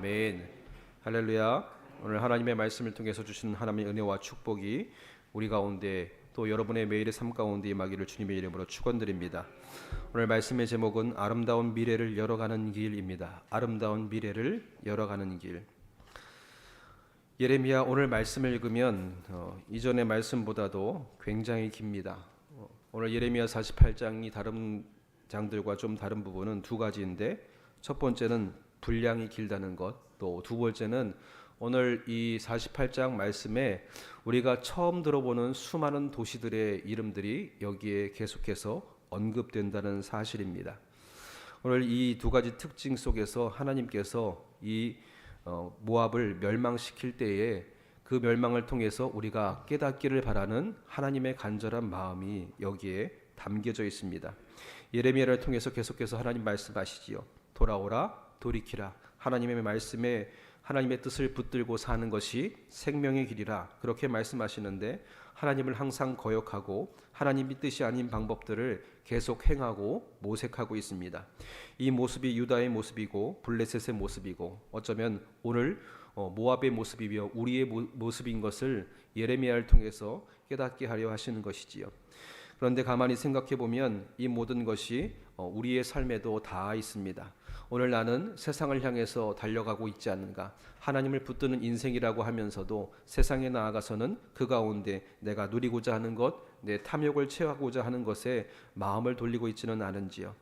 아멘. 할렐루야. 오늘 하나님의 말씀을 통해서 주신 하나님의 은혜와 축복이 우리 가운데 또 여러분의 매일의 삶 가운데 임하기를 주님의 이름으로 축원드립니다. 오늘 말씀의 제목은 아름다운 미래를 열어가는 길입니다. 아름다운 미래를 열어가는 길. 예레미야 오늘 말씀을 읽으면 어, 이전의 말씀보다도 굉장히 깁니다. 어, 오늘 예레미야 48장이 다른 장들과 좀 다른 부분은 두 가지인데 첫 번째는 분량이 길다는 것, 또 두 번째는 오늘 이 48장 말씀에 우리가 처음 들어보는 수많은 도시들의 이름들이 여기에 계속해서 언급된다는 사실입니다. 오늘 이 두 가지 특징 속에서 하나님께서 이 어, 모압을 멸망시킬 때에 그 멸망을 통해서 우리가 깨닫기를 바라는 하나님의 간절한 마음이 여기에 담겨져 있습니다. 예레미야를 통해서 계속해서 하나님 말씀하시지요. 돌아오라 돌이키라 하나님의 말씀에 하나님의 뜻을 붙들고 사는 것이 생명의 길이라 그렇게 말씀하시는데 하나님을 항상 거역하고 하나님의 뜻이 아닌 방법들을 계속 행하고 모색하고 있습니다. 이 모습이 유다의 모습이고 블레셋의 모습이고 어쩌면 오늘 어, 모압의 모습이며 우리의 모습인 것을 예레미야를 통해서 깨닫게 하려 하시는 것이지요. 그런데 가만히 생각해 보면 이 모든 것이 어, 우리의 삶에도 다 있습니다. 오늘 나는 세상을 향해서 달려가고 있지 않는가? 하나님을 붙드는 인생이라고 하면서도 세상에 나아가서는 그 가운데 내가 누리고자 하는 것, 내 탐욕을 채워하고자 하는 것에 마음을 돌리고 있지는 않은지요.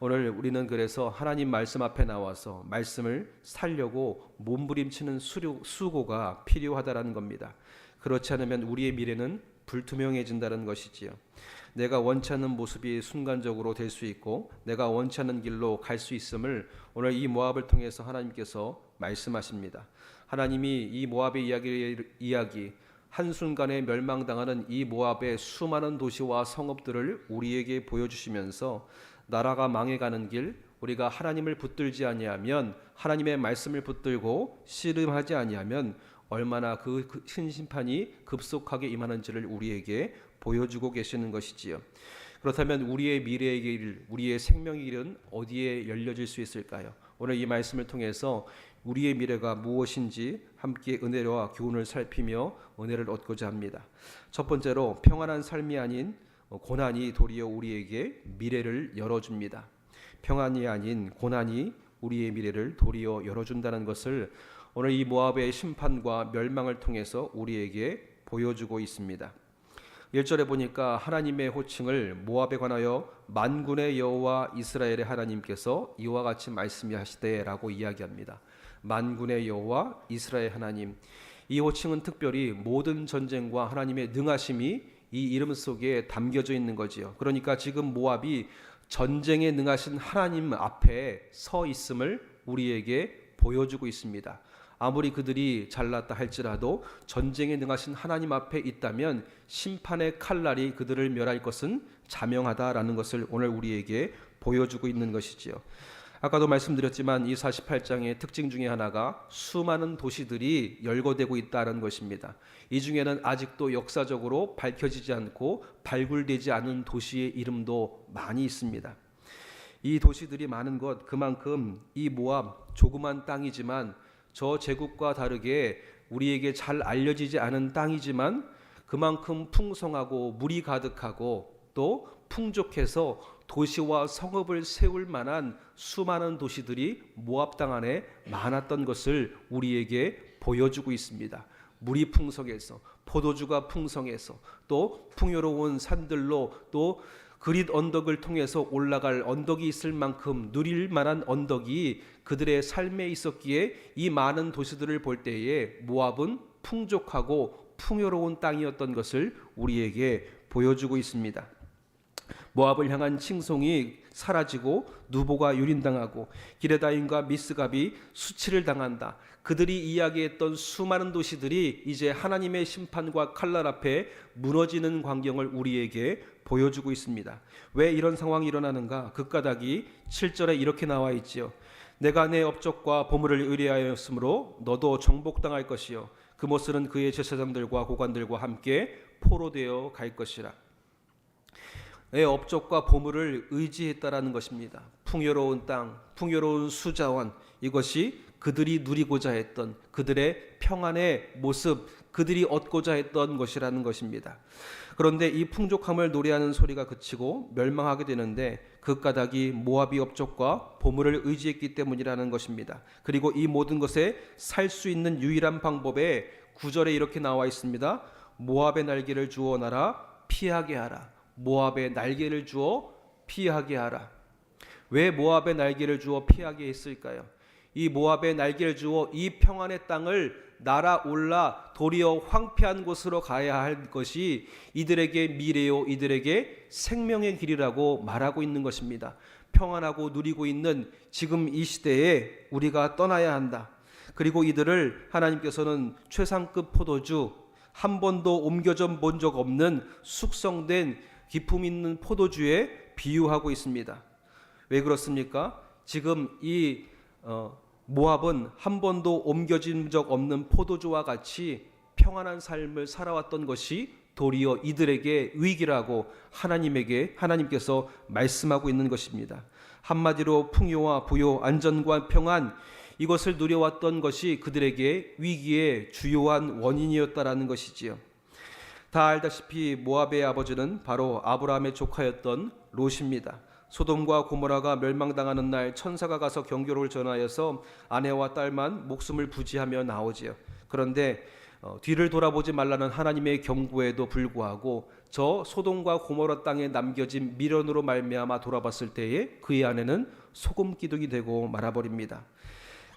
오늘 우리는 그래서 하나님 말씀 앞에 나와서 말씀을 살려고 몸부림치는 수고가 필요하다라는 겁니다. 그렇지 않으면 우리의 미래는 불투명해진다는 것이지요. 내가 원치 않는 모습이 순간적으로 될 수 있고 내가 원치 않는 길로 갈 수 있음을 오늘 이 모압을 통해서 하나님께서 말씀하십니다. 하나님이 이 모압의 이야기 이야기 한순간에 멸망당하는 이 모압의 수많은 도시와 성읍들을 우리에게 보여주시면서 나라가 망해가는 길 우리가 하나님을 붙들지 아니하면 하나님의 말씀을 붙들고 씨름하지 아니하면 얼마나 그큰 심판이 급속하게 임하는지를 우리에게 보여주고 계시는 것이지요. 그렇다면 우리의 미래의 길, 우리의 생명의 길은 어디에 열려질 수 있을까요? 오늘 이 말씀을 통해서 우리의 미래가 무엇인지 함께 은혜와 교훈을 살피며 은혜를 얻고자 합니다. 첫 번째로 평안한 삶이 아닌 고난이 도리어 우리에게 미래를 열어줍니다. 평안이 아닌 고난이 우리의 미래를 도리어 열어준다는 것을 오늘 이 모압의 심판과 멸망을 통해서 우리에게 보여주고 있습니다. 1절에 보니까 하나님의 호칭을 모압에 관하여 만군의 여호와 이스라엘의 하나님께서 이와 같이 말씀하시되라고 이야기합니다. 만군의 여호와 이스라엘 하나님. 이 호칭은 특별히 모든 전쟁과 하나님의 능하심이 이 이름 속에 담겨져 있는 거지요. 그러니까 지금 모압이 전쟁에 능하신 하나님 앞에 서 있음을 우리에게 보여주고 있습니다. 아무리 그들이 잘났다 할지라도 전쟁에 능하신 하나님 앞에 있다면 심판의 칼날이 그들을 멸할 것은 자명하다라는 것을 오늘 우리에게 보여주고 있는 것이지요. 아까도 말씀드렸지만 이 48장의 특징 중에 하나가 수많은 도시들이 열거되고 있다는 것입니다. 이 중에는 아직도 역사적으로 밝혀지지 않고 발굴되지 않은 도시의 이름도 많이 있습니다. 이 도시들이 많은 것 그만큼 이 모압 조그만 땅이지만 저 제국과 다르게 우리에게 잘 알려지지 않은 땅이지만 그만큼 풍성하고 물이 가득하고 또 풍족해서 도시와 성읍을 세울 만한 수많은 도시들이 모압 땅 안에 많았던 것을 우리에게 보여주고 있습니다. 물이 풍성해서 포도주가 풍성해서 또 풍요로운 산들로 또 그릿 언덕을 통해서 올라갈 언덕이 있을 만큼 누릴 만한 언덕이 그들의 삶에 있었기에 이 많은 도시들을 볼 때에 모압은 풍족하고 풍요로운 땅이었던 것을 우리에게 보여주고 있습니다. 모압을 향한 칭송이 사라지고 누보가 유린당하고 기레다임과 미스갑이 수치를 당한다. 그들이 이야기했던 수많은 도시들이 이제 하나님의 심판과 칼날 앞에 무너지는 광경을 우리에게 보여주고 있습니다. 왜 이런 상황이 일어나는가? 그 까닭이 7절에 이렇게 나와 있지요. 내가 내 업적과 보물을 의뢰하였으므로 너도 정복당할 것이요 그 모습은 그의 제사장들과 고관들과 함께 포로되어 갈 것이라. 내 업적과 보물을 의지했다라는 것입니다. 풍요로운 땅, 풍요로운 수자원 이것이 그들이 누리고자 했던 그들의 평안의 모습, 그들이 얻고자 했던 것이라는 것입니다. 그런데 이 풍족함을 노래하는 소리가 그치고 멸망하게 되는데 그 까닭이 모압이 업적과 보물을 의지했기 때문이라는 것입니다. 그리고 이 모든 것에 살 수 있는 유일한 방법에 구절에 이렇게 나와 있습니다. 모압의 날개를 주어 나라 피하게 하라. 모압의 날개를 주어 피하게 하라. 왜 모압의 날개를 주어 피하게 했을까요? 이 모압의 날개를 주어 이 평안의 땅을 날아올라 도리어 황폐한 곳으로 가야 할 것이 이들에게 미래요 이들에게 생명의 길이라고 말하고 있는 것입니다. 평안하고 누리고 있는 지금 이 시대에 우리가 떠나야 한다. 그리고 이들을 하나님께서는 최상급 포도주 한 번도 옮겨져 본 적 없는 숙성된 기품 있는 포도주에 비유하고 있습니다. 왜 그렇습니까? 지금 이 어, 모압은 한 번도 옮겨진 적 없는 포도주와 같이 평안한 삶을 살아왔던 것이 도리어 이들에게 위기라고 하나님에게 하나님께서 말씀하고 있는 것입니다. 한마디로 풍요와 부요, 안전과 평안 이것을 누려왔던 것이 그들에게 위기의 주요한 원인이었다라는 것이지요. 다 알다시피 모압의 아버지는 바로 아브라함의 조카였던 롯입니다. 소돔과 고모라가 멸망당하는 날 천사가 가서 경고를 전하여서 아내와 딸만 목숨을 부지하며 나오지요. 그런데 어, 뒤를 돌아보지 말라는 하나님의 경고에도 불구하고 저 소돔과 고모라 땅에 남겨진 미련으로 말미암아 돌아봤을 때에 그의 아내는 소금 기둥이 되고 말아버립니다.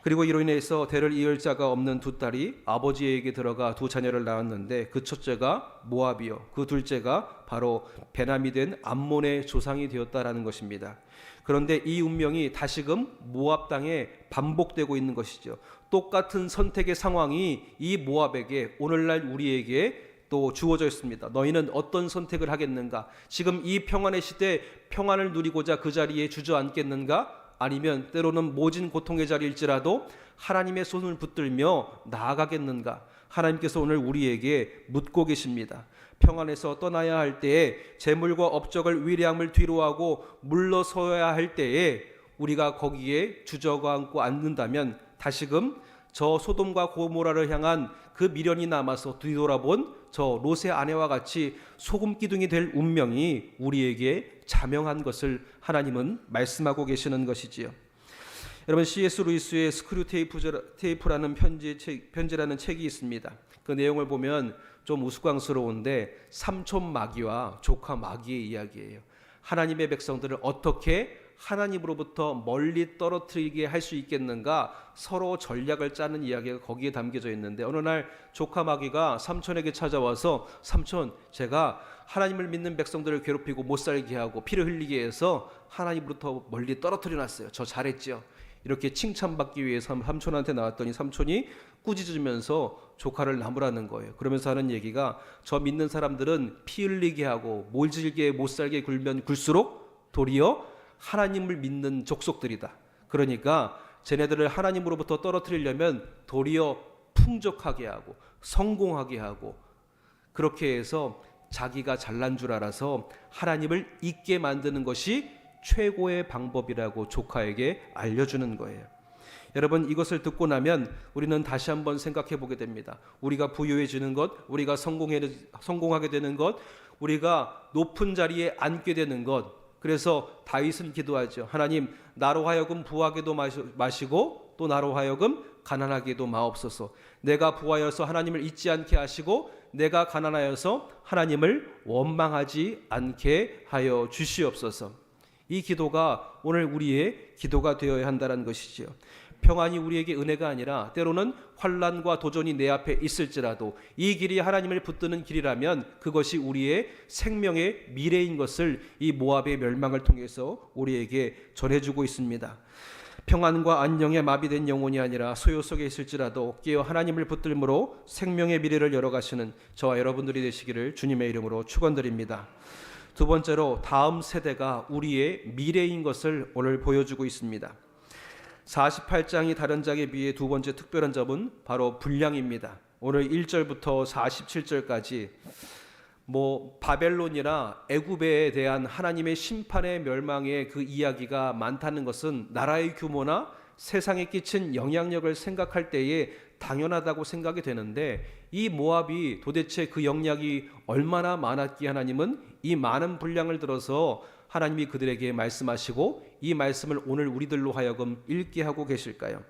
그리고 이로 인해서 대를 이을 자가 없는 두 딸이 아버지에게 들어가 두 자녀를 낳았는데 그 첫째가 모압이요 그 둘째가 바로 베남이 된 암몬의 조상이 되었다라는 것입니다. 그런데 이 운명이 다시금 모압 땅에 반복되고 있는 것이죠. 똑같은 선택의 상황이 이 모압에게 오늘날 우리에게 또 주어져 있습니다. 너희는 어떤 선택을 하겠는가? 지금 이 평안의 시대 평안을 누리고자 그 자리에 주저앉겠는가? 아니면 때로는 모진 고통의 자리일지라도 하나님의 손을 붙들며 나아가겠는가? 하나님께서 오늘 우리에게 묻고 계십니다. 평안에서 떠나야 할 때에 재물과 업적을 위량을 뒤로하고 물러서야 할 때에 우리가 거기에 주저앉고 앉는다면 다시금 저 소돔과 고모라를 향한 그 미련이 남아서 뒤돌아본 저 롯의 아내와 같이 소금 기둥이 될 운명이 우리에게 자명한 것을 하나님은 말씀하고 계시는 것이지요. 여러분 C.S. 루이스의 스크류 테이프, 테이프라는 편지, 책, 편지라는 책이 있습니다. 그 내용을 보면 좀 우스꽝스러운데 삼촌 마귀와 조카 마귀의 이야기예요. 하나님의 백성들을 어떻게 하나님으로부터 멀리 떨어뜨리게 할 수 있겠는가 서로 전략을 짜는 이야기가 거기에 담겨져 있는데 어느 날 조카 마귀가 삼촌에게 찾아와서 삼촌 제가 하나님을 믿는 백성들을 괴롭히고 못 살게 하고 피를 흘리게 해서 하나님으로부터 멀리 떨어뜨려 놨어요. 저 잘했죠. 이렇게 칭찬받기 위해서 삼촌한테 나왔더니 삼촌이 꾸짖으면서 조카를 나무라는 거예요. 그러면서 하는 얘기가 저 믿는 사람들은 피 흘리게 하고 몰질게 못 살게 굴면 굴수록 도리어 하나님을 믿는 족속들이다. 그러니까 쟤네들을 하나님으로부터 떨어뜨리려면 도리어 풍족하게 하고 성공하게 하고 그렇게 해서 자기가 잘난 줄 알아서 하나님을 잊게 만드는 것이 최고의 방법이라고 조카에게 알려주는 거예요. 여러분 이것을 듣고 나면 우리는 다시 한번 생각해 보게 됩니다. 우리가 부유해지는 것, 우리가 성공해, 성공하게 되는 것, 우리가 높은 자리에 앉게 되는 것, 그래서 다윗은 기도하죠. 하나님 나로 하여금 부하게도 마시고 또 나로 하여금 가난하게도 마옵소서. 내가 부하여서 하나님을 잊지 않게 하시고 내가 가난하여서 하나님을 원망하지 않게 하여 주시옵소서. 이 기도가 오늘 우리의 기도가 되어야 한다는 것이지요. 평안이 우리에게 은혜가 아니라 때로는 환란과 도전이 내 앞에 있을지라도 이 길이 하나님을 붙드는 길이라면 그것이 우리의 생명의 미래인 것을 이 모압의 멸망을 통해서 우리에게 전해주고 있습니다. 평안과 안녕에 마비된 영혼이 아니라 소요 속에 있을지라도 깨어 하나님을 붙들므로 생명의 미래를 열어가시는 저와 여러분들이 되시기를 주님의 이름으로 축원드립니다. 두 번째로 다음 세대가 우리의 미래인 것을 오늘 보여주고 있습니다. 48장이 다른 장에 비해 두 번째 특별한 점은 바로 분량입니다. 오늘 1절부터 47절까지 뭐 바벨론이나 애굽에 대한 하나님의 심판의 멸망의 그 이야기가 많다는 것은 나라의 규모나 세상에 끼친 영향력을 생각할 때에 당연하다고 생각이 되는데 이 모압이 도대체 그 영향이 얼마나 많았기에 하나님은 이 많은 분량을 들어서 하나님이 그들에게 말씀하시고 이 말씀을 오늘 우리들로 하여금 읽게 하고 계실까요?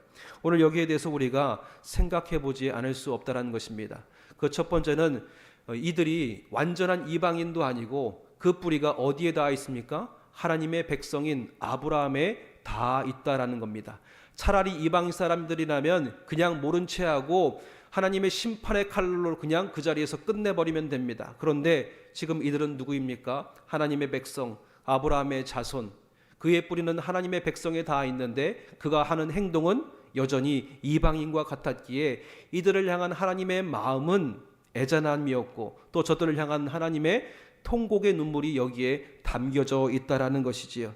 오늘 여기에 대해서 우리가 생각해 보지 않을 수 없다라는 것입니다. 그 첫 번째는 어, 이들이 완전한 이방인도 아니고 그 뿌리가 어디에 닿아 있습니까? 하나님의 백성인 아브라함에 닿아 있다라는 겁니다. 차라리 이방 사람들이라면 그냥 모른 채 하고 하나님의 심판의 칼로 그냥 그 자리에서 끝내버리면 됩니다. 그런데 지금 이들은 누구입니까? 하나님의 백성, 아브라함의 자손. 그의 뿌리는 하나님의 백성에 닿아 있는데 그가 하는 행동은 여전히 이방인과 같았기에 이들을 향한 하나님의 마음은 애잔함이었고 또 저들을 향한 하나님의 통곡의 눈물이 여기에 담겨져 있다라는 것이지요.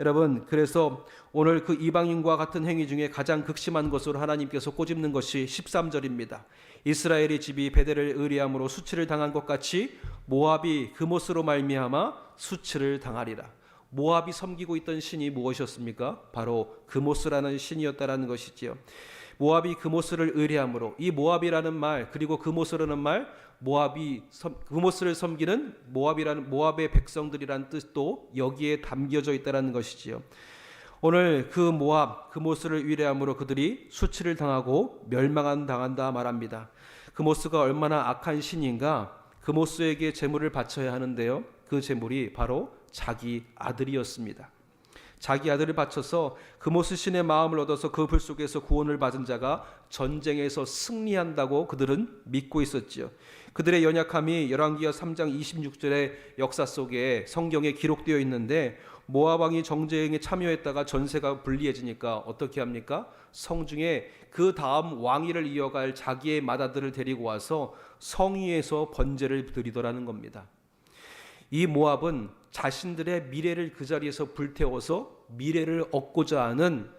여러분, 그래서 오늘 그 이방인과 같은 행위 중에 가장 극심한 것으로 하나님께서 꼬집는 것이 13절입니다. 이스라엘의 집이 베델을 의리함으로 수치를 당한 것 같이 모압이 그못으로 말미암아 수치를 당하리라. 모압이 섬기고 있던 신이 무엇이었습니까? 바로 그모스라는 신이었다라는 것이지요. 모압이 그모스를 의뢰함으로 이 모압이라는 말 그리고 그모스라는 말 모압이 섬, 그모스를 섬기는 모압이라는 모압의 백성들이라는 뜻도 여기에 담겨져 있다라는 것이지요. 오늘 그 모압 그모스를 의뢰함으로 그들이 수치를 당하고 멸망한 당한다 말합니다. 그모스가 얼마나 악한 신인가 그모스에게 제물을 바쳐야 하는데요. 그 제물이 바로 자기 아들이었습니다. 자기 아들을 바쳐서 그모스 신의 마음을 얻어서 그 불 속에서 구원을 받은 자가 전쟁에서 승리한다고 그들은 믿고 있었지요. 그들의 연약함이 열왕기하 3장 26절의 역사 속에 성경에 기록되어 있는데 모압 왕이 정쟁에 참여했다가 전세가 불리해지니까 어떻게 합니까? 성중에 그 다음 왕위를 이어갈 자기의 맏아들을 데리고 와서 성위에서 번제를 드리더라는 겁니다. 이 모압은 자신들의 미래를 그 자리에서 불태워서 미래를 얻고자 하는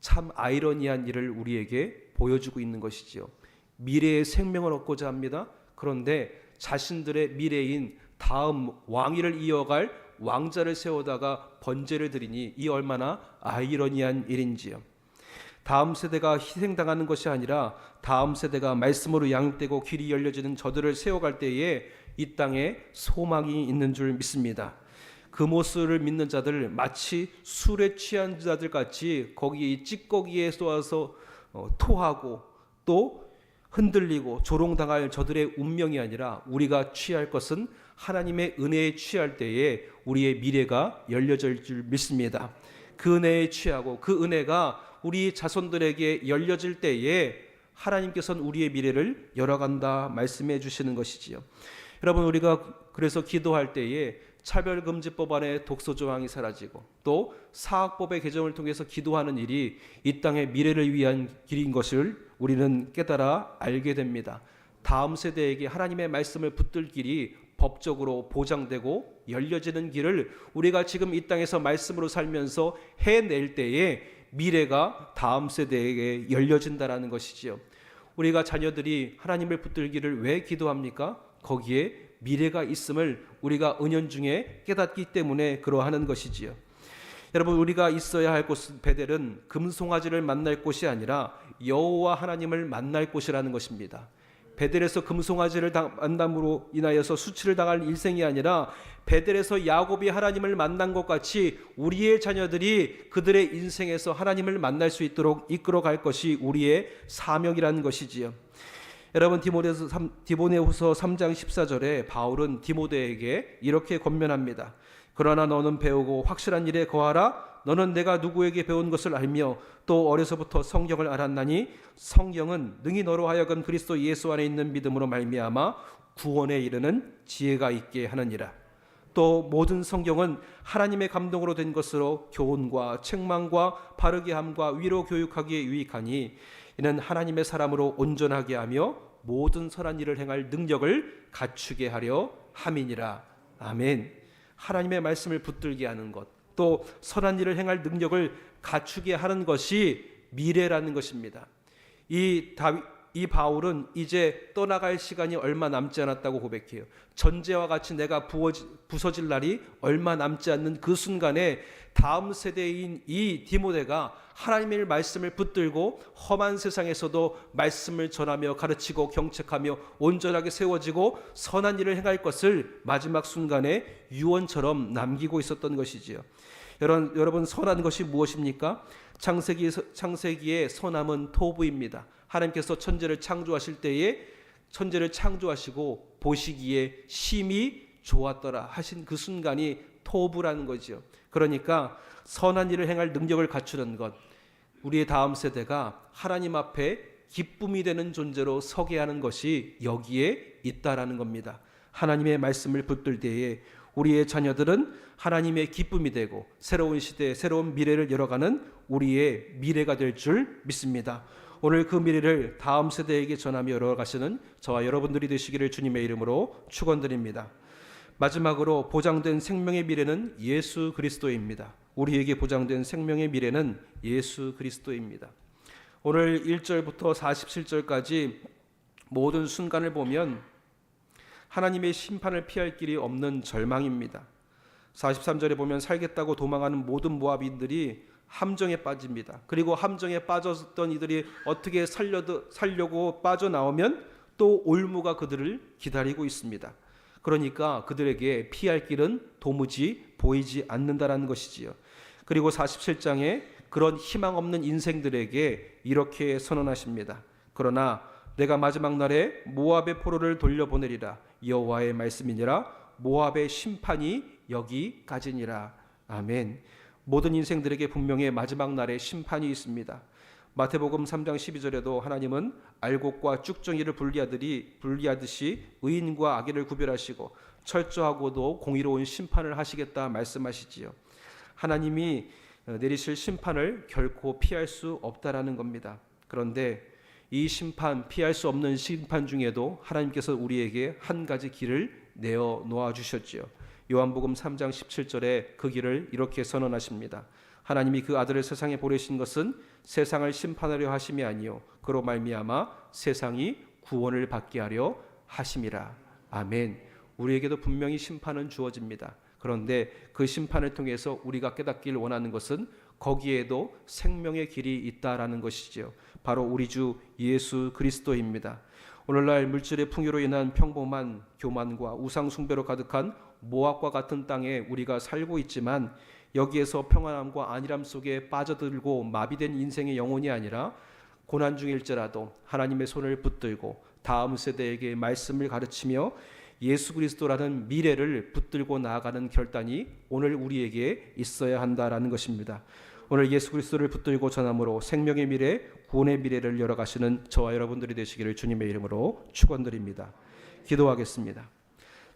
참 아이러니한 일을 우리에게 보여주고 있는 것이지요. 미래의 생명을 얻고자 합니다. 그런데 자신들의 미래인 다음 왕위를 이어갈 왕자를 세우다가 번제를 드리니 이 얼마나 아이러니한 일인지요. 다음 세대가 희생당하는 것이 아니라 다음 세대가 말씀으로 양육되고 길이 열려지는 저들을 세워갈 때에 이 땅에 소망이 있는 줄 믿습니다. 그 모습을 믿는 자들 마치 술에 취한 자들 같이 거기 찌꺼기에 쏘아서 어, 토하고 또 흔들리고 조롱당할 저들의 운명이 아니라 우리가 취할 것은 하나님의 은혜에 취할 때에 우리의 미래가 열려질 줄 믿습니다. 그 은혜에 취하고 그 은혜가 우리 자손들에게 열려질 때에 하나님께서는 우리의 미래를 열어간다 말씀해 주시는 것이지요. 여러분 우리가 그래서 기도할 때에 차별금지법 안에 독소 조항이 사라지고 또 사학법의 개정을 통해서 기도하는 일이 이 땅의 미래를 위한 길인 것을 우리는 깨달아 알게 됩니다. 다음 세대에게 하나님의 말씀을 붙들 길이 법적으로 보장되고 열려지는 길을 우리가 지금 이 땅에서 말씀으로 살면서 해낼 때에 미래가 다음 세대에게 열려진다라는 것이지요. 우리가 자녀들이 하나님을 붙들기를 왜 기도합니까? 거기에 미래가 있음을 우리가 은연중에 깨닫기 때문에 그러하는 것이지요. 여러분 우리가 있어야 할 곳은 베델은 금송아지를 만날 곳이 아니라 여호와 하나님을 만날 곳이라는 것입니다. 베델에서 금송아지를 만남으로 인하여서 수치를 당할 일생이 아니라 베델에서 야곱이 하나님을 만난 것 같이 우리의 자녀들이 그들의 인생에서 하나님을 만날 수 있도록 이끌어 갈 것이 우리의 사명이라는 것이지요. 여러분 디모데서 3, 디모데후서 3장 14절에 바울은 디모데에게 이렇게 권면합니다. 그러나 너는 배우고 확실한 일에 거하라. 너는 내가 누구에게 배운 것을 알며 또 어려서부터 성경을 알았나니 성경은 능히 너로 하여금 그리스도 예수 안에 있는 믿음으로 말미암아 구원에 이르는 지혜가 있게 하느니라. 또 모든 성경은 하나님의 감동으로 된 것으로 교훈과 책망과 바르게 함과 위로 교육하기에 유익하니 이는 하나님의 사람으로 온전하게 하며 모든 선한 일을 행할 능력을 갖추게 하려 함이니라. 아멘. 하나님의 말씀을 붙들게 하는 것, 또 선한 일을 행할 능력을 갖추게 하는 것이 미래라는 것입니다. 이 다윗 이 바울은 이제 떠나갈 시간이 얼마 남지 않았다고 고백해요. 전제와 같이 내가 부어지, 부서질 날이 얼마 남지 않는 그 순간에 다음 세대인 이 디모데가 하나님의 말씀을 붙들고 험한 세상에서도 말씀을 전하며 가르치고 경책하며 온전하게 세워지고 선한 일을 행할 것을 마지막 순간에 유언처럼 남기고 있었던 것이지요. 여러분, 여러분 선한 것이 무엇입니까? 창세기 창세기의 선함은 토부입니다. 하나님께서 천지를 창조하실 때에 천지를 창조하시고 보시기에 심히 좋았더라 하신 그 순간이 토부라는 거지요. 그러니까 선한 일을 행할 능력을 갖추는 것, 우리의 다음 세대가 하나님 앞에 기쁨이 되는 존재로 서게 하는 것이 여기에 있다라는 겁니다. 하나님의 말씀을 붙들 때에 우리의 자녀들은 하나님의 기쁨이 되고 새로운 시대, 새로운 미래를 열어가는 우리의 미래가 될 줄 믿습니다. 오늘 그 미래를 다음 세대에게 전하며 열어가시는 저와 여러분들이 되시기를 주님의 이름으로 축원드립니다. 마지막으로 보장된 생명의 미래는 예수 그리스도입니다. 우리에게 보장된 생명의 미래는 예수 그리스도입니다. 오늘 1절부터 47절까지 모든 순간을 보면 하나님의 심판을 피할 길이 없는 절망입니다. 43절에 보면 살겠다고 도망하는 모든 모압인들이 함정에 빠집니다. 그리고 함정에 빠졌던 이들이 어떻게 살려도, 살려고 빠져나오면 또 올무가 그들을 기다리고 있습니다. 그러니까 그들에게 피할 길은 도무지 보이지 않는다라는 것이지요. 그리고 47장에 그런 희망 없는 인생들에게 이렇게 선언하십니다. 그러나 내가 마지막 날에 모압의 포로를 돌려보내리라 여호와의 말씀이니라 모압의 심판이 여기까지니라 아멘. 모든 인생들에게 분명히 마지막 날에 심판이 있습니다. 마태복음 3장 12절에도 하나님은 알곡과 쭉정이를 분리하더니 분리하듯이 의인과 악인을 구별하시고 철저하고도 공의로운 심판을 하시겠다 말씀하시지요. 하나님이 내리실 심판을 결코 피할 수 없다라는 겁니다. 그런데 이 심판 피할 수 없는 심판 중에도 하나님께서 우리에게 한 가지 길을 내어 놓아 주셨지요. 요한복음 3장 17절에 그 길을 이렇게 선언하십니다. 하나님이 그 아들을 세상에 보내신 것은 세상을 심판하려 하심이 아니요 그로 말미암아 세상이 구원을 받게 하려 하심이라. 아멘. 우리에게도 분명히 심판은 주어집니다. 그런데 그 심판을 통해서 우리가 깨닫길 원하는 것은 거기에도 생명의 길이 있다라는 것이지요. 바로 우리 주 예수 그리스도입니다. 오늘날 물질의 풍요로 인한 평범한 교만과 우상 숭배로 가득한 모압과 같은 땅에 우리가 살고 있지만 여기에서 평안함과 안일함 속에 빠져들고 마비된 인생의 영혼이 아니라 고난 중일지라도 하나님의 손을 붙들고 다음 세대에게 말씀을 가르치며 예수 그리스도라는 미래를 붙들고 나아가는 결단이 오늘 우리에게 있어야 한다라는 것입니다. 오늘 예수 그리스도를 붙들고 전함으로 생명의 미래, 구원의 미래를 열어가시는 저와 여러분들이 되시기를 주님의 이름으로 축원드립니다. 기도하겠습니다.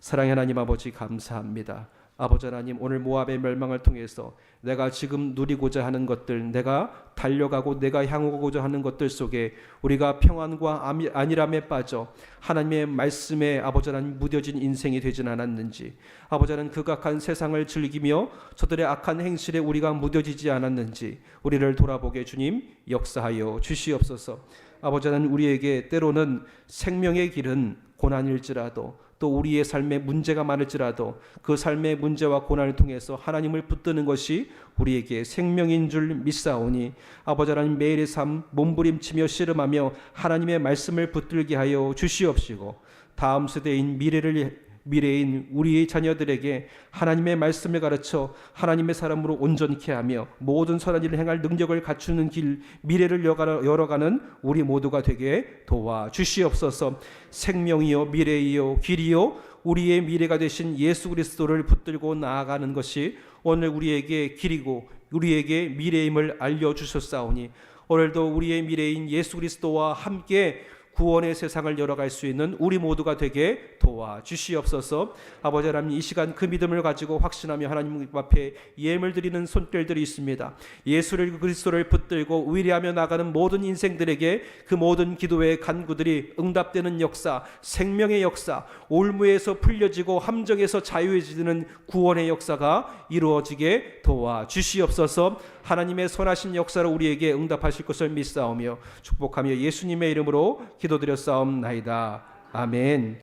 사랑의 하나님 아버지 감사합니다. 아버지 하나님 오늘 모압의 멸망을 통해서 내가 지금 누리고자 하는 것들 내가 달려가고 내가 향하고자 하는 것들 속에 우리가 평안과 안일함에 빠져 하나님의 말씀에 아버지 하나님 무뎌진 인생이 되진 않았는지 아버지 하나님 극악한 세상을 즐기며 저들의 악한 행실에 우리가 무뎌지지 않았는지 우리를 돌아보게 주님 역사하여 주시옵소서 아버지 하나님 우리에게 때로는 생명의 길은 고난일지라도 또 우리의 삶에 문제가 많을지라도 그 삶의 문제와 고난을 통해서 하나님을 붙드는 것이 우리에게 생명인 줄 믿사오니 아버지 하나님 매일의 삶 몸부림치며 씨름하며 하나님의 말씀을 붙들게 하여 주시옵시고 다음 세대인 미래를 미래인 우리의 자녀들에게 하나님의 말씀을 가르쳐 하나님의 사람으로 온전케 하며 모든 선한 일을 행할 능력을 갖추는 길 미래를 열어가는 우리 모두가 되게 도와 주시옵소서. 생명이요 미래이요 길이요 우리의 미래가 되신 예수 그리스도를 붙들고 나아가는 것이 오늘 우리에게 길이고 우리에게 미래임을 알려 주셨사오니 오늘도 우리의 미래인 예수 그리스도와 함께 구원의 세상을 열어갈 수 있는 우리 모두가 되게 도와 주시옵소서. 아버지 하나님 이 시간 그 믿음을 가지고 확신하며 하나님 앞에 예물 드리는 손길들이 있습니다. 예수를 그리스도를 붙들고 의리하며 나가는 모든 인생들에게 그 모든 기도의 간구들이 응답되는 역사, 생명의 역사, 올무에서 풀려지고 함정에서 자유해지는 구원의 역사가 이루어지게 도와 주시옵소서. 하나님의 선하신 역사로 우리에게 응답하실 것을 믿사오며 축복하며 예수님의 이름으로 기도드렸사옵나이다. 아멘.